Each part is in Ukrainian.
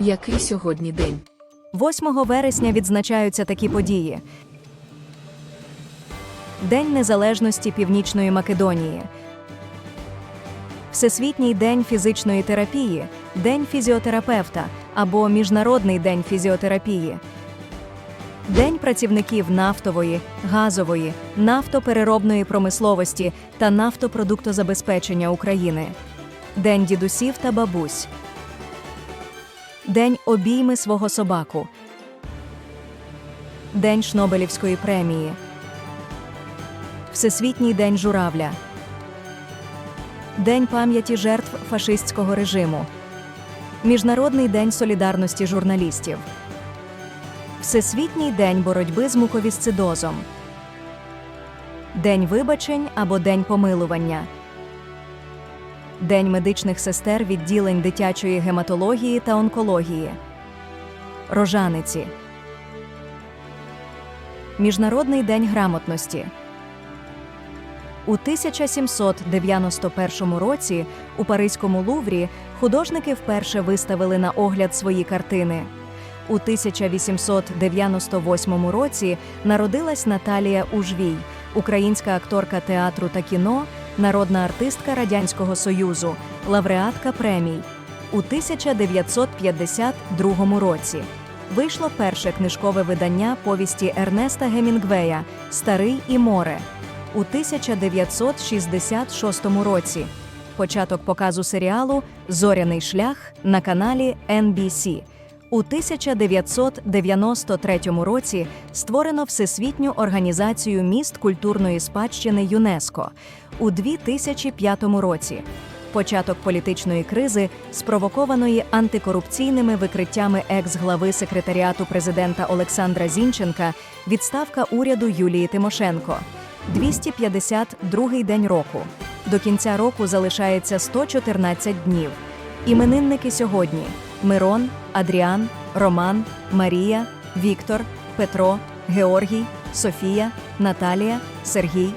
Який сьогодні день? 8 вересня відзначаються такі події: День Незалежності Північної Македонії, Всесвітній день фізичної терапії, День фізіотерапевта або Міжнародний день фізіотерапії, День працівників нафтової, газової, нафтопереробної промисловості та нафтопродуктозабезпечення України, День дідусів та бабусь. День обійми свого собаку. День Шнобелівської премії. Всесвітній день журавля. День пам'яті жертв фашистського режиму. Міжнародний день солідарності журналістів. Всесвітній день боротьби з муковісцидозом. День вибачень або День помилування. День медичних сестер відділень дитячої гематології та онкології. Рожаниці. Міжнародний день грамотності. У 1791 році у Паризькому Луврі художники вперше виставили на огляд свої картини. У 1898 році народилась Наталія Ужвій, українська акторка театру та кіно, народна артистка Радянського Союзу, лауреатка премій. У 1952 році вийшло перше книжкове видання повісті Ернеста Гемінгвея Старий і море. У 1966 році початок показу серіалу Зоряний шлях на каналі NBC. У 1993 році створено Всесвітню організацію міст культурної спадщини ЮНЕСКО. У 2005 році початок політичної кризи, спровокованої антикорупційними викриттями екс-глави секретаріату президента Олександра Зінченка, відставка уряду Юлії Тимошенко. 252-й день року. До кінця року залишається 114 днів. Іменинники сьогодні: Мирон, Адріан, Роман, Марія, Віктор, Петро, Георгій, Софія, Наталія, Сергій.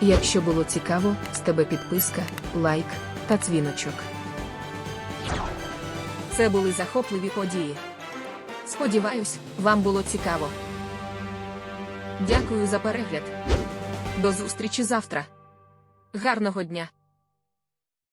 Якщо було цікаво, з тебе підписка, лайк та дзвіночок. Це були захопливі події. Сподіваюсь, вам було цікаво. Дякую за перегляд. До зустрічі завтра. Гарного дня!